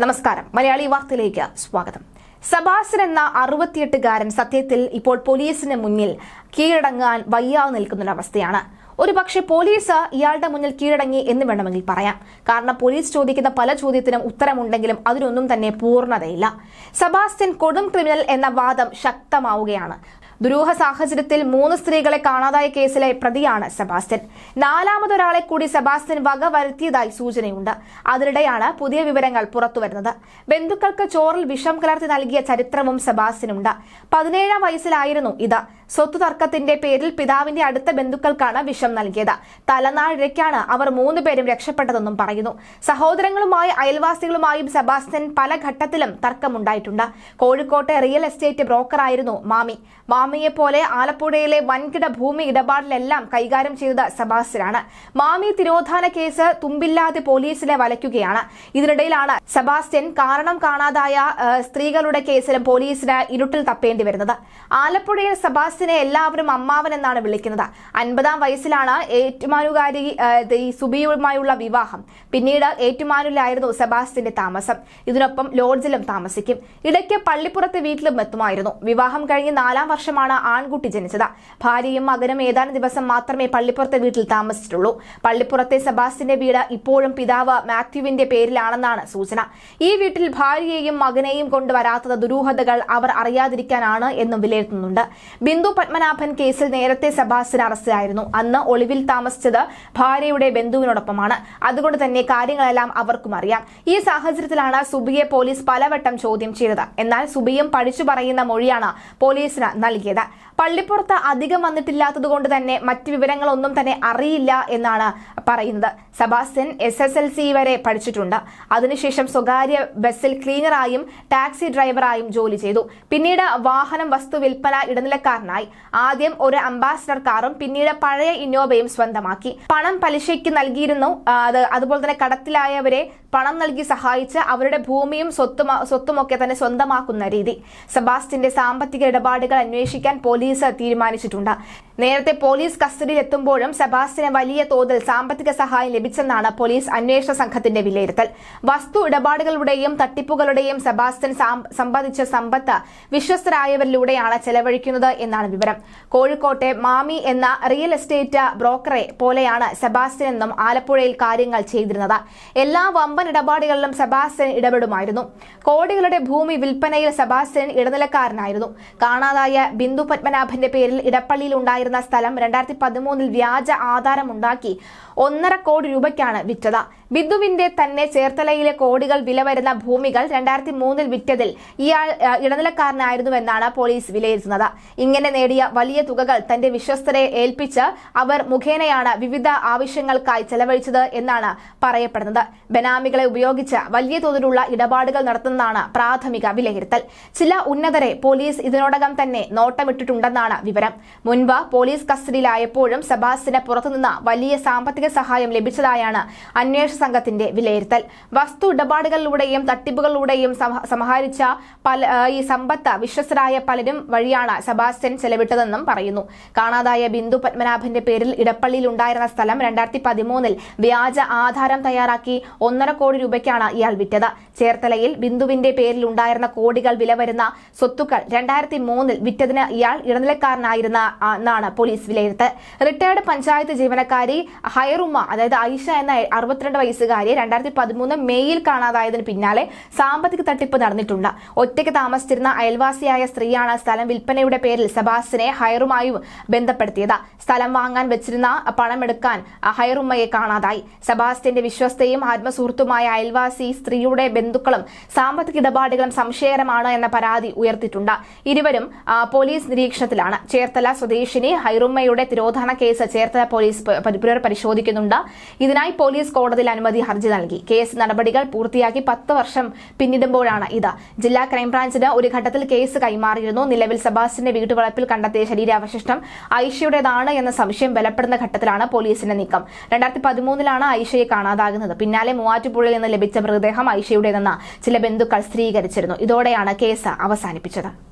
നമസ്കാരം. മലയാളി വാർത്തയിലേക്ക് സ്വാഗതം. സബാസൻ എന്ന അറുപത്തിയെട്ടുകാരൻ സത്യത്തിൽ ഇപ്പോൾ പോലീസിന് മുന്നിൽ കീഴടങ്ങാൻ വയ്യാതെ നിൽക്കുന്നൊരവസ്ഥയാണ്. ഒരു പക്ഷേ പോലീസ് ഇയാളുടെ മുന്നിൽ കീഴടങ്ങി എന്ന് വേണമെങ്കിൽ പറയാം. കാരണം പോലീസ് ചോദിക്കുന്ന പല ചോദ്യത്തിനും ഉത്തരമുണ്ടെങ്കിലും അതിനൊന്നും തന്നെ പൂർണതയില്ല. സബാസ്റ്റ്യൻ കൊടും ക്രിമിനൽ എന്ന വാദം ശക്തമാവുകയാണ്. ദുരൂഹ സാഹചര്യത്തിൽ മൂന്ന് സ്ത്രീകളെ കാണാതായ കേസിലെ പ്രതിയാണ് സെബാസ്റ്റ്യൻ. നാലാമതൊരാളെ കൂടി സെബാസ്റ്റ്യൻ വക വരുത്തിയതായി സൂചനയുണ്ട്. അതിനിടെയാണ് പുതിയ വിവരങ്ങൾ പുറത്തുവരുന്നത്. ബന്ധുക്കൾക്ക് ചോറിൽ വിഷം കലർത്തി നൽകിയ ചരിത്രവും സെബാസ്റ്റ്യനുണ്ട്. പതിനേഴാം വയസ്സിലായിരുന്നു ഇത്. സ്വത്ത് തർക്കത്തിന്റെ പേരിൽ പിതാവിന്റെ അടുത്ത ബന്ധുക്കൾക്കാണ് വിഷം നൽകിയത്. തലനാഴിരയ്ക്കാണ് അവർ മൂന്നുപേരും രക്ഷപ്പെട്ടതെന്നും പറയുന്നു. സഹോദരങ്ങളുമായും അയൽവാസികളുമായും സെബാസ്റ്റ്യൻ പല ഘട്ടത്തിലും തർക്കമുണ്ടായിട്ടുണ്ട്. കോഴിക്കോട്ടെ റിയൽ എസ്റ്റേറ്റ് ബ്രോക്കറായിരുന്നു മാമി. മാമിയെ പോലെ ആലപ്പുഴയിലെ വൻകിട ഭൂമി ഇടപാടിലെല്ലാം കൈകാര്യം ചെയ്തത് സെബാസ്റ്റ്യനാണ്. മാമി തിരോധാന കേസ് തുമ്പില്ലാതെ പോലീസിനെ വലയ്ക്കുകയാണ്. ഇതിനിടയിലാണ് സെബാസ്റ്റ്യൻ കാരണം കാണാതായ സ്ത്രീകളുടെ കേസിലും പോലീസിന് ഇരുട്ടിൽ തപ്പേണ്ടി വരുന്നത്. ആലപ്പുഴയിൽ സെബാസ്റ്റ്യനെ എല്ലാവരും അമ്മാവൻ എന്നാണ് വിളിക്കുന്നത്. അൻപതാം വയസ്സിലാണ് ഏറ്റുമാനുകാരി സുബിയുമായുള്ള വിവാഹം. പിന്നീട് ഏറ്റുമാനിലായിരുന്നു സെബാസ്റ്റിന്റെ താമസം. ഇതിനൊപ്പം ലോഡ്ജിലും താമസിക്കും. ഇടയ്ക്ക് പള്ളിപ്പുറത്തെ വീട്ടിലും എത്തുമായിരുന്നു. വിവാഹം കഴിഞ്ഞ് നാലാം വർഷമാണ് ആൺകുട്ടി ജനിച്ചത്. ഭാര്യയും മകനും ഏതാനും ദിവസം മാത്രമേ പള്ളിപ്പുറത്തെ വീട്ടിൽ താമസിച്ചിട്ടുള്ളൂ. പള്ളിപ്പുറത്തെ സെബാസ്റ്റിന്റെ വീട് ഇപ്പോഴും പിതാവ് മാത്യുവിന്റെ പേരിലാണെന്നാണ് സൂചന. ഈ വീട്ടിൽ ഭാര്യയെയും മകനെയും കൊണ്ടുവരാത്തത് ദുരൂഹതകൾ അവർ അറിയാതിരിക്കാനാണ് എന്നും വിലയിരുത്തുന്നുണ്ട്. ബിന്ദു പത്മനാഭൻ കേസിൽ നേരത്തെ സെബാസ്റ്റ്യൻ അറസ്റ്റിലായിരുന്നു. അന്ന് ഒളിവിൽ താമസിച്ചത് ഭാര്യയുടെ ബന്ധുവിനോടൊപ്പമാണ്. അതുകൊണ്ട് തന്നെ കാര്യങ്ങളെല്ലാം അവർക്കും അറിയാം. ഈ സാഹചര്യത്തിലാണ് സുബിയെ പോലീസ് പലവട്ടം ചോദ്യം ചെയ്തത്. എന്നാൽ സുബിയും പഠിച്ചു പറയുന്ന മൊഴിയാണ് പോലീസിന് നൽകിയത്. പള്ളിപ്പുറത്ത് അധികം വന്നിട്ടില്ലാത്തതുകൊണ്ട് തന്നെ മറ്റ് വിവരങ്ങളൊന്നും തന്നെ അറിയില്ല എന്നാണ് പറയുന്നത്. Sebastian S S L C വരെ പഠിച്ചിട്ടുണ്ട്. അതിനുശേഷം സ്വകാര്യ ബസ്സിൽ ക്ലീനറായും ടാക്സി ഡ്രൈവറായും ജോലി ചെയ്തു. പിന്നീട് വാഹനം വസ്തു വിൽപ്പന ഇടനിലക്കാരനായി. ആദ്യം ഒരു അംബാസിഡർ കാറും പിന്നീട് പഴയ ഇന്നോവയും സ്വന്തമാക്കി. പണം പലിശയ്ക്ക് നൽകിയിരുന്നു. അത് അതുപോലെ തന്നെ കടത്തിലായവരെ പണം നൽകി സഹായിച്ച് അവരുടെ ഭൂമിയും സ്വത്തും സ്വത്തുമൊക്കെ തന്നെ സ്വന്തമാക്കുന്ന രീതി. സെബാസ്റ്റിന്റെ സാമ്പത്തിക ഇടപാടുകൾ അന്വേഷിക്കാൻ പോലീസ് തീരുമാനിച്ചിട്ടുണ്ട്. നേരത്തെ പോലീസ് കസ്റ്റഡിയിൽ എത്തുമ്പോഴും സെബാസ്റ്റിന് വലിയ തോതിൽ സാമ്പത്തിക സഹായം ലഭിച്ചെന്നാണ് പോലീസ് അന്വേഷണ സംഘത്തിന്റെ വിലയിരുത്തൽ. വസ്തു ഇടപാടുകളുടെയും തട്ടിപ്പുകളുടെയും സെബാസ്റ്റ്യൻ സമ്പാദിച്ച സമ്പത്ത് വിശ്വസ്തരായവരിലൂടെയാണ് ചെലവഴിക്കുന്നത് എന്നാണ് വിവരം. കോഴിക്കോട്ടെ മാമി എന്ന റിയൽ എസ്റ്റേറ്റ് ബ്രോക്കറെ പോലെയാണ് സെബാസ്റ്റ്യൻ എന്നും ആലപ്പുഴയിൽ കാര്യങ്ങൾ ചെയ്തിരുന്നത്. എല്ലാ വമ്പൻ ഇടപാടുകളിലും സെബാസ്റ്റ്യൻ ഇടപെടുമായിരുന്നു. കോടികളുടെ ഭൂമി വിൽപ്പനയിൽ സെബാസ്റ്റ്യൻ ഇടനിലക്കാരനായിരുന്നു. കാണാതായ ബിന്ദു പത്മനാഭന്റെ പേരിൽ ഇടപ്പള്ളിയിൽ ഉണ്ടായിരുന്ന സ്ഥലം രണ്ടായിരത്തി പതിമൂന്നിൽ വ്യാജ ആധാരമുണ്ടാക്കി ഒന്നര കോടി രൂപയ്ക്കാണ് വിറ്റത്. ബിന്ദുവിന്റെ തന്നെ ചേർത്തലയിലെ കോടികൾ വില വരുന്ന ഭൂമികൾ രണ്ടായിരത്തി മൂന്നിൽ വിറ്റതിൽ ഇയാൾ ഇടനിലക്കാരനായിരുന്നുവെന്നാണ് പോലീസ് വിലയിരുത്തുന്നത്. ഇങ്ങനെ നേടിയ വലിയ തുകകൾ തന്റെ വിശ്വസ്തരെ ഏൽപ്പിച്ച് അവർ മുഖേനയാണ് വിവിധ ആവശ്യങ്ങൾക്കായി ചെലവഴിച്ചത് എന്നാണ് പറയപ്പെടുന്നത്. ബനാമികളെ ഉപയോഗിച്ച് വലിയ തോതിലുള്ള ഇടപാടുകൾ നടത്തുന്നതാണ് പ്രാഥമിക വിലയിരുത്തൽ. ചില ഉന്നതരെ പോലീസ് ഇതിനോടകം തന്നെ നോട്ടമിട്ടിട്ടുണ്ടെന്നാണ് വിവരം. മുൻപ് പോലീസ് കസ്റ്റഡിയിലായപ്പോഴും സബാസിന് പുറത്തുനിന്ന് വലിയ സാമ്പത്തിക സഹായം ലഭിച്ചതായാണ് അന്വേഷണ സംഘത്തിന്റെ വിലയിരുത്തൽ. വസ്തു ഇടപാടുകളിലൂടെയും തട്ടിപ്പുകളിലൂടെയും സമ- സമാഹരിച്ച പല ഈ സമ്പത്ത് വിശ്വസ്തരായ പലരും വഴിയാണ് സെബാസ്റ്റ്യൻ ചെലവിട്ടതെന്നും പറയുന്നു. കാണാതായ ബിന്ദു പത്മനാഭന്റെ പേരിൽ ഇടപ്പള്ളിയിൽ ഉണ്ടായിരുന്ന സ്ഥലം രണ്ടായിരത്തി പതിമൂന്നിൽ വ്യാജ ആധാരം തയ്യാറാക്കി ഒന്നര കോടി രൂപയ്ക്കാണ് ഇയാൾ വിറ്റത്. ചേർത്തലയിൽ ബിന്ദുവിന്റെ പേരിൽ ഉണ്ടായിരുന്ന കോടികൾ വില വരുന്ന സ്വത്തുക്കൾ രണ്ടായിരത്തി മൂന്നിൽ വിറ്റതിന് ഇയാൾ ഇടനിലക്കാരനായിരുന്ന എന്നാണ് പോലീസ് വിലയിരുത്തൽ. റിട്ടയർഡ് പഞ്ചായത്ത് ജീവനക്കാരി ഹയറുമ്മ അതായത് ഐഷ എന്ന അറുപത്തിരണ്ട് വയസ്സുകാരിയെ രണ്ടായിരത്തി പതിമൂന്ന് മെയ്യിൽ കാണാതായതിന് പിന്നാലെ സാമ്പത്തിക തട്ടിപ്പ് നടന്നിട്ടുണ്ട്. ഒറ്റയ്ക്ക് താമസിച്ചിരുന്ന അയൽവാസിയായ സ്ത്രീയാണ് സ്ഥലം വിൽപ്പനയുടെ പേരിൽ സെബാസ്റ്റിനെ ഹയറുമായും ബന്ധപ്പെടുത്തിയത്. സ്ഥലം വാങ്ങാൻ വെച്ചിരുന്ന പണമെടുക്കാൻ ഹയറുമ്മയെ കാണാതായി. സബാസ്റ്റിന്റെ വിശ്വസ്തയും ആത്മസുഹൃത്തുമായ അയൽവാസി സ്ത്രീയുടെ ബന്ധുക്കളും സാമ്പത്തിക ഇടപാടുകളും സംശയകരമാണ് എന്ന പരാതി ഉയർത്തിയിട്ടുണ്ട്. ഇരുവരും പോലീസ് നിരീക്ഷണത്തിലാണ്. ചേർത്തല സ്വദേശിനി ഹൈറുമ്മയുടെ തിരോധാന കേസ് ചേർത്തല പോലീസ് പരിശോധിക്കുന്നുണ്ട് ഇതിനായി പോലീസ് കോടതിയിൽ അനുമതി ഹർജി നൽകി. കേസ് നടപടികൾ പൂർത്തിയാക്കി പത്ത് വർഷം പിന്നിടുമ്പോഴാണ് ഇത്. ജില്ലാ ക്രൈംബ്രാഞ്ചിന് ഒരു ഘട്ടത്തിൽ കേസ് കൈമാറിയിരുന്നു. നിലവിൽ സെബാസ്റ്റിന്റെ വീട്ടുവളപ്പിൽ കണ്ടെത്തിയ ശരീരാവശിഷ്ടം ഐഷയുടേതാണ് എന്ന സംശയം ബലപ്പെടുന്ന ഘട്ടത്തിലാണ് പോലീസിന്റെ നീക്കം. രണ്ടായിരത്തി പതിമൂന്നിലാണ് ഐഷയെ കാണാതാകുന്നത്. പിന്നാലെ മൂവാറ്റുപുഴയിൽ നിന്ന് ലഭിച്ച മൃതദേഹം ഐഷയുടേതെന്ന് ചില ബന്ധുക്കൾ സ്ഥിരീകരിച്ചിരുന്നു. ഇതോടെയാണ് കേസ് അവസാനിപ്പിച്ചത്.